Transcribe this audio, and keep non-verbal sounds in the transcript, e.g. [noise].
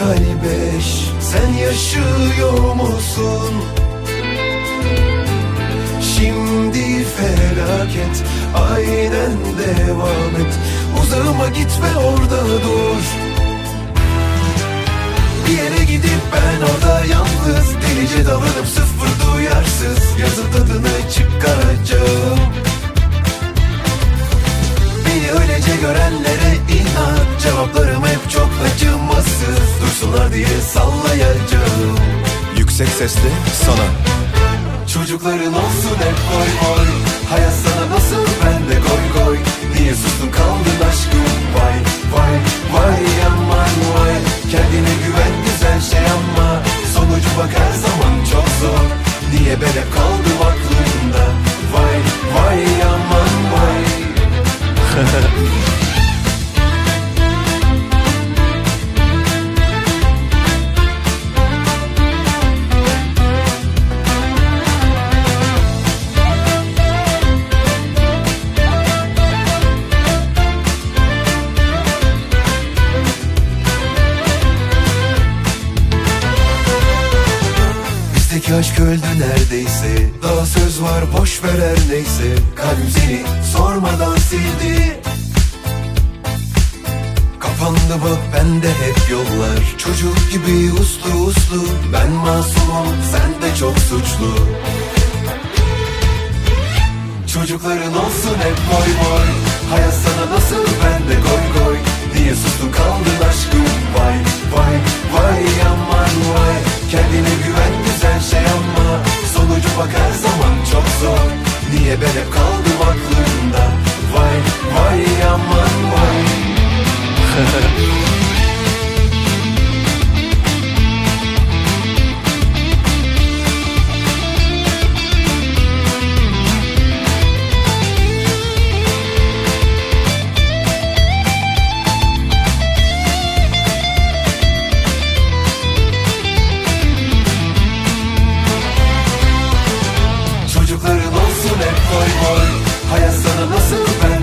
kalbe eş Sen yaşıyor musun? Şimdi felaket Aynen devam et. Uzağıma git ve orada dur. Bir yere gidip ben orada yalnız Delice davranıp sıfır duyarsız. Yazın tadını çıkaracağım Yüksek sesle sana. Çocukların olsun hep koy koy. Hayat sana nasıl ben de koy koy. Niye sustun kaldın aşkım? Vay vay vay aman vay. Kendine güven güzel şey ama. Sonucu bak her zaman çok zor. Niye ben hep kaldım aklımda? Vay vay aman vay [laughs] Aşk öldü neredeyse Daha söz var boş ver her neyse. Kalbim seni sormadan sildi. Kapandı bak bende hep yollar. Çocuk gibi uslu uslu Ben masumum sen de çok suçlu. Çocukların olsun hep boy boy. Hayat sana nasıl güven güzel şey ama Sonucu bak her zaman çok zor. Niye ben hep kaldım aklımda Hayat sana nasıl ben